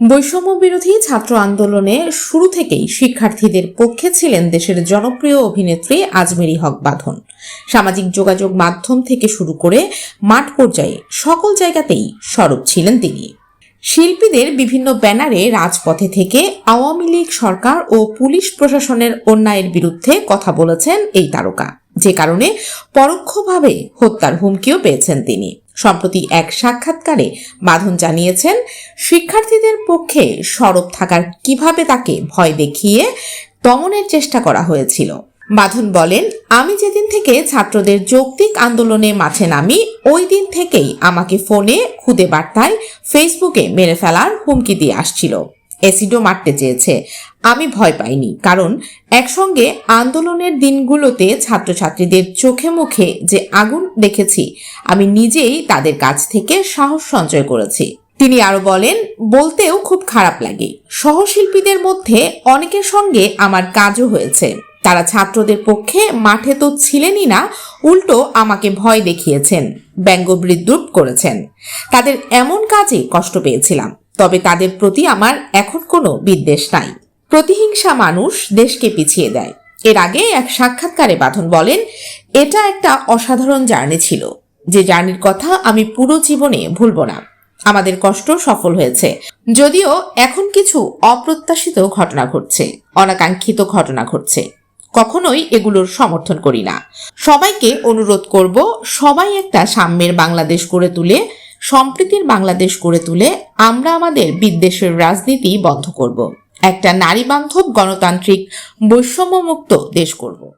বৈষম্য বিরোধী ছাত্র আন্দোলনে শুরু থেকেই শিক্ষার্থীদের পক্ষে ছিলেন দেশের জনপ্রিয় অভিনেত্রী আজমেরি হক বাঁধন। সামাজিক যোগাযোগ মাধ্যম থেকে শুরু করে মাঠ পর্যায়ে সকল জায়গাতেই সরব ছিলেন তিনি। শিল্পীদের বিভিন্ন ব্যানারে রাজপথে থেকে আওয়ামী লীগ সরকার ও পুলিশ প্রশাসনের অন্যায়ের বিরুদ্ধে কথা বলেছেন এই তারকা। যে কারণে পরোক্ষভাবে হত্যার হুমকিও পেয়েছেন তিনি। সম্প্রতি এক সাক্ষাৎকারে বাঁধন জানিয়েছেন, শিক্ষার্থীদের পক্ষে সরব থাকার কীভাবে তাকে ভয় দেখিয়ে দমনের চেষ্টা করা হয়েছিল। বাঁধন বলেন, আমি যেদিন থেকে ছাত্রদের যৌক্তিক আন্দোলনে মাঠে নামি, ওই দিন থেকেই আমাকে ফোনে খুদে বার্তায় ফেসবুকে মেরে ফেলার হুমকি দিয়ে আসছিল। অ্যাসিডও মারতে চেয়েছে। আমি ভয় পাইনি, কারণ একসঙ্গে আন্দোলনের দিনগুলোতে ছাত্রছাত্রীদের চোখে মুখে যে আগুন দেখেছি, আমি নিজেই তাদের কাছ থেকে সাহস সঞ্চয় করেছি। তিনি আরও বলেন, বলতেও খুব খারাপ লাগে। সহশিল্পীদের মধ্যে অনেকের সঙ্গে আমার কাজও হয়েছে। তারা ছাত্রদের পক্ষে মাঠে তো ছিলেনই না, উল্টো আমাকে ভয় দেখিয়েছেন, ব্যঙ্গ বিদ্রুপ করেছেন। তাদের এমন কাজে কষ্ট পেয়েছিলাম, তবে তাদের প্রতি আমার এখন কোনো বিদ্বেষ নাই। প্রতিহিংসা মানুষ দেশকে পিছিয়ে দেয়। এর আগে এক সাক্ষাৎকারে বাঁধন বলেন, এটা একটা অসাধারণ জার্নি ছিল। যে জার্নির কথা আমি পুরো জীবনে ভুলব না। আমাদের কষ্ট সফল হয়েছে। যদিও এখন কিছু অপ্রত্যাশিত ঘটনা ঘটছে, অনাকাঙ্ক্ষিত ঘটনা ঘটছে। কখনোই এগুলোর সমর্থন করি না। সবাইকে অনুরোধ করব, সবাই একটা সাম্যের বাংলাদেশ গড়ে তুলে, সম্প্রীতির বাংলাদেশ গড়ে তুলে আমরা আমাদের বিদ্বেষের রাজনীতি বন্ধ করব। একটা নারী বান্ধব গণতান্ত্রিক বৈষম্যমুক্ত দেশ করব।